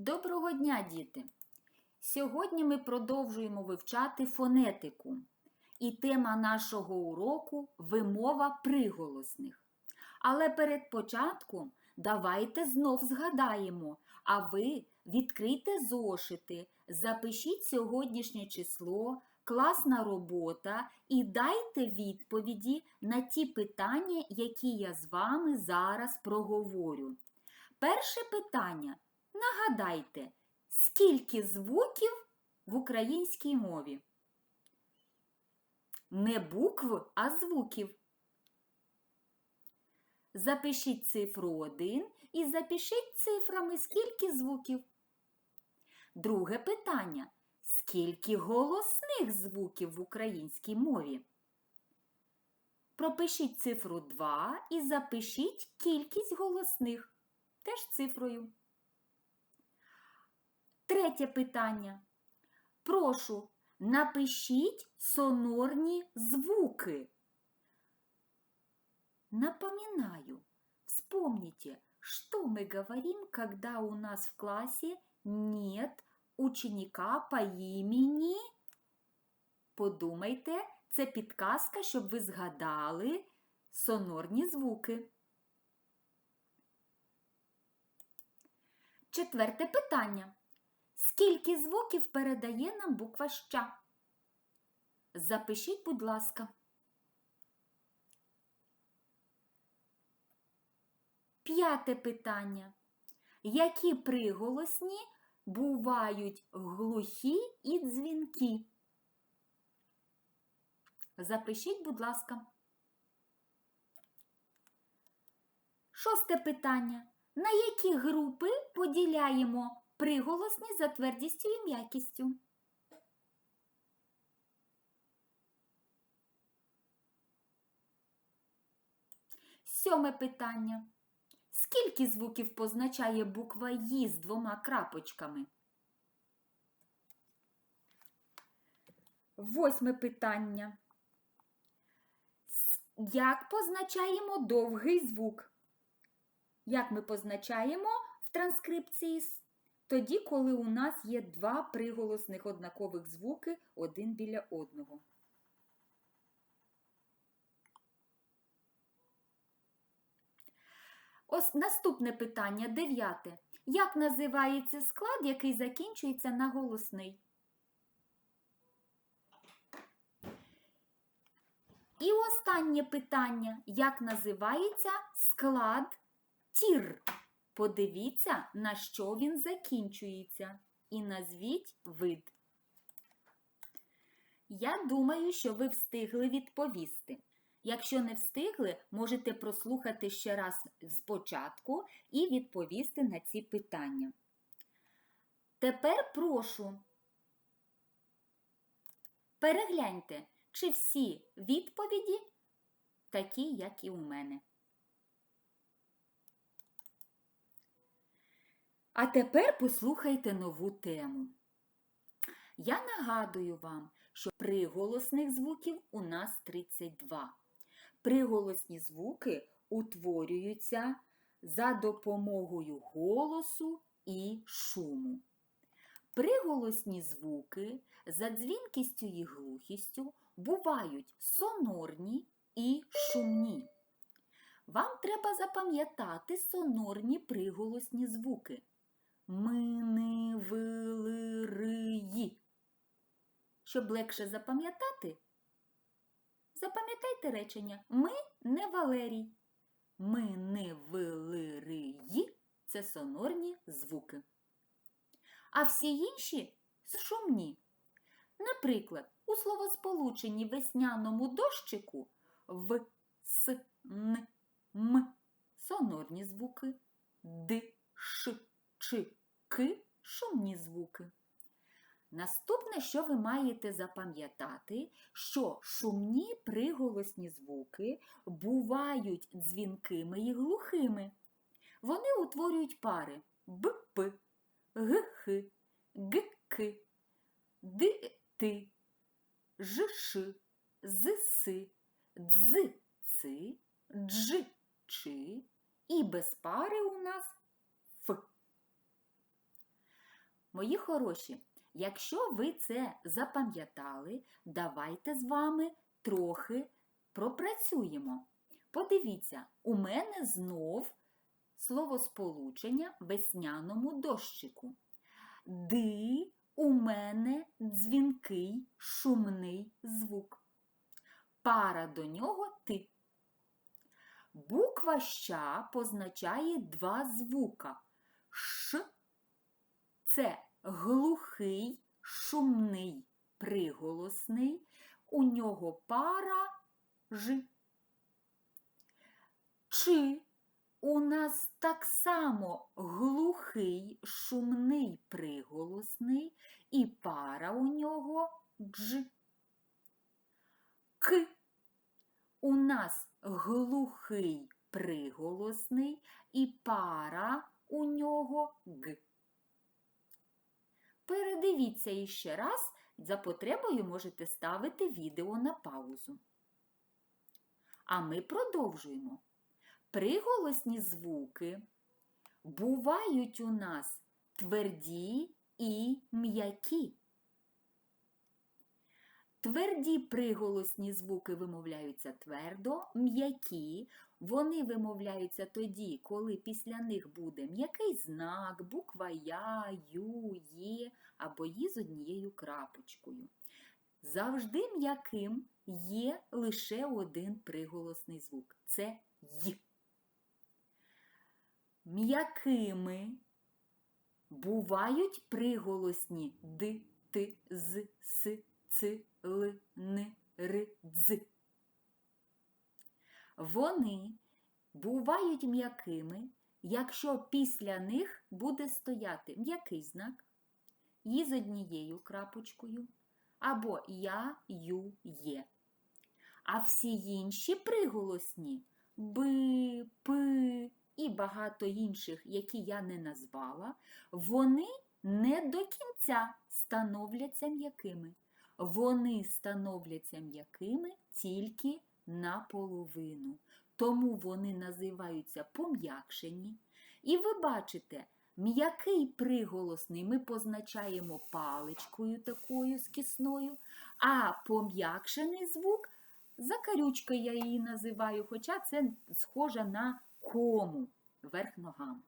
Доброго дня, діти! Сьогодні ми продовжуємо вивчати фонетику. І тема нашого уроку вимова приголосних. Але перед початком давайте знов згадаємо, а ви відкрийте зошити, запишіть сьогоднішнє число, класна робота і дайте відповіді на ті питання, які я з вами зараз проговорю. Перше питання. Нагадайте, скільки звуків в українській мові? Не букв, а звуків. Запишіть цифру 1 і запишіть цифрами, скільки звуків. Друге питання. Скільки голосних звуків в українській мові? Пропишіть цифру 2 і запишіть кількість голосних. Теж цифрою. Третє питання. Прошу, напишіть сонорні звуки. Напоминаю, вспомните, что мы говорим, когда у нас в классе нет ученика по імені. Подумайте, це підказка, щоб ви згадали сонорні звуки. Четверте питання. Скільки звуків передає нам буква ща? Запишіть, будь ласка. П'яте питання. Які приголосні бувають глухі і дзвінкі? Запишіть, будь ласка. Шосте питання. На які групи поділяємо приголосні за твердістю і м'якістю? Сьоме питання. Скільки звуків позначає буква «Ї» з двома крапочками? Восьме питання. Як позначаємо довгий звук? Як ми позначаємо в транскрипції? Тоді, коли у нас є два приголосних однакових звуки один біля одного. Ось наступне питання, дев'яте. Як називається склад, який закінчується на голосний? І останнє питання. Як називається склад тір? Подивіться, на що він закінчується. І назвіть вид. Я думаю, що ви встигли відповісти. Якщо не встигли, можете прослухати ще раз спочатку і відповісти на ці питання. Тепер прошу перегляньте, чи всі відповіді такі, як і у мене. А тепер послухайте нову тему. Я нагадую вам, що приголосних звуків у нас 32. Приголосні звуки утворюються за допомогою голосу і шуму. Приголосні звуки за дзвінкістю і глухістю бувають сонорні і шумні. Вам треба запам'ятати сонорні приголосні звуки. Вили, риї. Щоб легше запам'ятати, запам'ятайте речення Ми не Валерій. Ми не вилириї це сонорні звуки. А всі інші шумні. Наприклад, у словосполученні весняному дощику в, с, н, м сонорні звуки, д, ш, ч, к шумні звуки. Наступне, що ви маєте запам'ятати, що шумні приголосні звуки бувають дзвінкими і глухими. Вони утворюють пари б-п, г-х, г-к, д-ти, дз-ци, дж-чи і без пари у нас Мої хороші, якщо ви це запам'ятали, давайте з вами трохи пропрацюємо. Подивіться, у мене знов словосполучення весняному дощику. Ди у мене дзвінкий шумний звук. Пара до нього ти. Буква ща позначає два звука. Ш це глухий, шумний, приголосний, у нього пара ж. Чи у нас так само глухий, шумний приголосний і пара у нього дж. К. У нас глухий приголосний і пара у нього г. Передивіться іще раз, за потребою можете ставити відео на паузу. А ми продовжуємо. Приголосні звуки бувають у нас тверді і м'які. Тверді приголосні звуки вимовляються твердо, м'які. Вони вимовляються тоді, коли після них буде м'який знак, буква Я, Ю, Є або Ї з однією крапочкою. Завжди м'яким є лише один приголосний звук це Й. М'якими бувають приголосні Д, Т, З, С, Ц, Л, Н, Р, Дз. Вони бувають м'якими, якщо після них буде стояти м'який знак, «ї» з однією крапочкою, або я, ю, є. А всі інші приголосні б, п і багато інших, які я не назвала, вони не до кінця становляться м'якими. Вони становляться м'якими тільки наполовину. Тому вони називаються пом'якшені. І ви бачите, м'який приголосний ми позначаємо паличкою такою скісною, а пом'якшений звук закарючка я її називаю, хоча це схоже на кому верх ногами.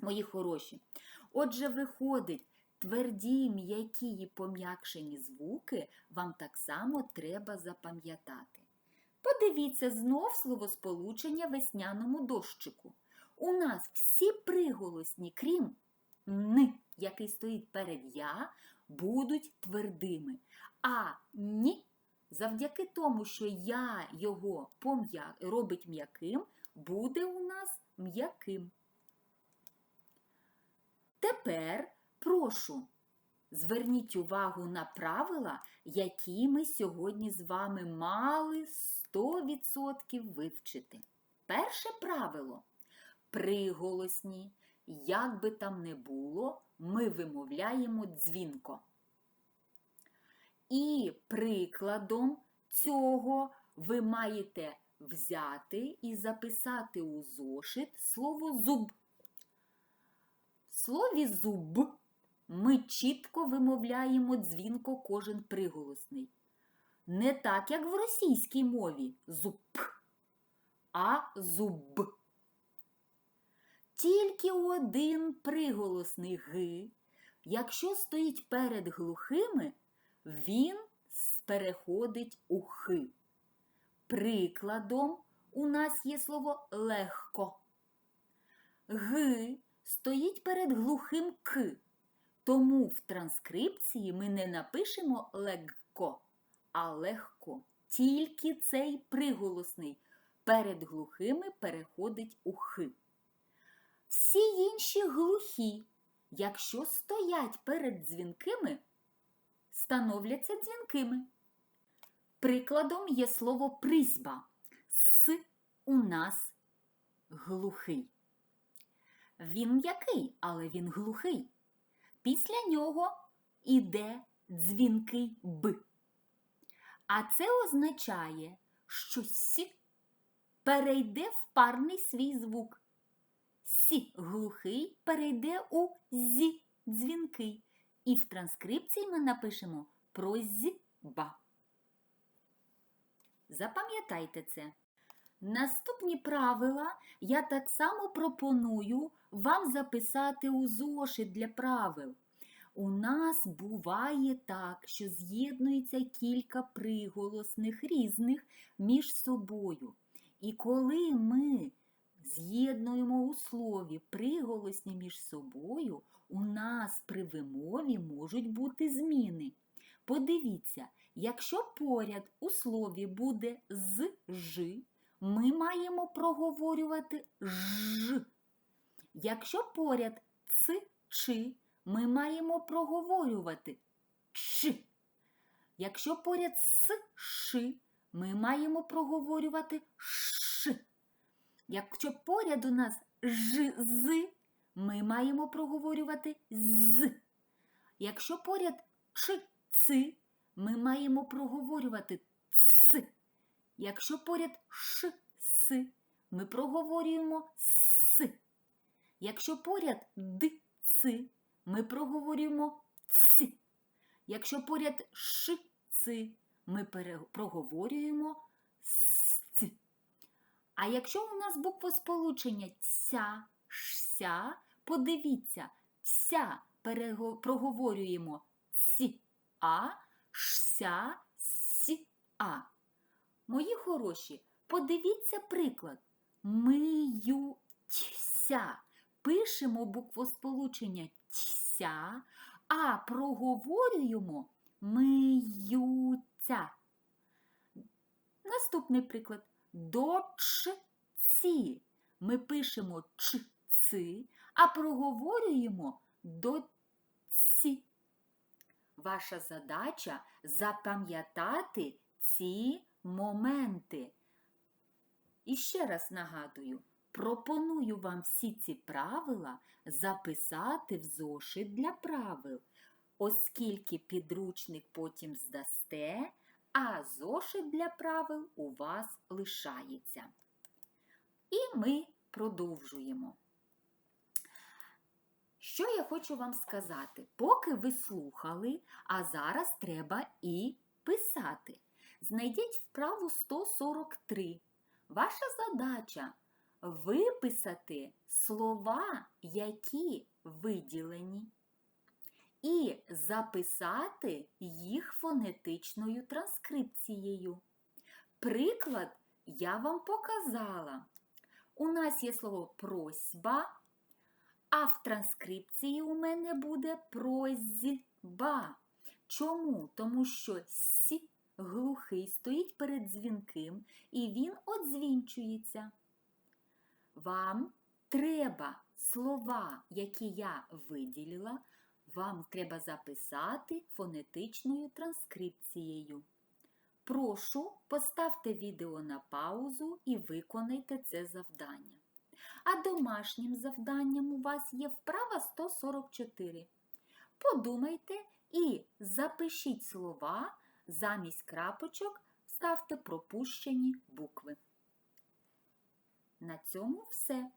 Мої хороші. Отже, виходить, тверді, м'які і пом'якшені звуки вам так само треба запам'ятати. Подивіться знов словосполучення весняному дощику. У нас всі приголосні, крім Н, який стоїть перед я, будуть твердими. А ні, завдяки тому, що я його робить м'яким, буде у нас м'яким. Тепер прошу, зверніть увагу на правила, які ми сьогодні з вами мали 100% вивчити. Перше правило приголосні, як би там не було, ми вимовляємо дзвінко. І прикладом цього ви маєте взяти і записати у зошит слово зуб. В слові зуб ми чітко вимовляємо дзвінко кожен приголосний. Не так, як в російській мові зуб, а зуб. Тільки один приголосний г, якщо стоїть перед глухими, він переходить у хи. Прикладом у нас є слово легко. Г стоїть перед глухим К. Тому в транскрипції ми не напишемо легко, а легко. Тільки цей приголосний перед глухими переходить у Х. Всі інші глухі, якщо стоять перед дзвінкими, становляться дзвінкими. Прикладом є слово призьба. С у нас глухий. Він м'який, але він глухий. Після нього іде дзвінкий Б. А це означає, що С перейде в парний свій звук. Сі глухий перейде у зі дзвінки. І в транскрипції ми напишемо просьба. Запам'ятайте це. Наступні правила я так само пропоную вам записати у зошит для правил. У нас буває так, що з'єднується кілька приголосних різних між собою. І коли ми з'єднуємо у слові приголосні між собою, у нас при вимові можуть бути зміни. Подивіться, якщо поряд у слові буде з ж, ми маємо проговорювати ж. Якщо поряд ц чи, ми маємо проговорювати ч. Якщо поряд с ши, ми маємо проговорювати ш. Якщо поряд у нас ж з, ми маємо проговорювати з. Якщо поряд ч ци, ми маємо проговорювати ц. Якщо поряд ш с, ми проговорюємо с. Якщо поряд д ц, ми проговорюємо ц. Якщо поряд ш ц, ми проговорюємо с. А якщо у нас буквосполучення ця, ся, подивіться, ця проговорюємо ці, а, ся, сі, а. Мої хороші, подивіться приклад. Миються. Пишемо буквосполучення тся, а проговорюємо миються. Наступний приклад. Дочці. Ми пишемо ч а проговорюємо доці. Ваша задача запам'ятати ці моменти. І ще раз нагадую, пропоную вам всі ці правила записати в зошит для правил, оскільки підручник потім здасте, а зошит для правил у вас лишається. І ми продовжуємо. Що я хочу вам сказати? Поки ви слухали, а зараз треба і писати. Знайдіть вправу 143. Ваша задача виписати слова, які виділені, і записати їх фонетичною транскрипцією. Приклад я вам показала. У нас є слово просьба, а в транскрипції у мене буде просьба. Чому? Тому що сі глухий стоїть перед дзвінким і він одзвінчується. Вам треба слова, які я виділила, вам треба записати фонетичною транскрипцією. Прошу, поставте відео на паузу і виконайте це завдання. А домашнім завданням у вас є вправа 144. Подумайте і запишіть слова, замість крапочок ставте пропущені букви. На цьому все.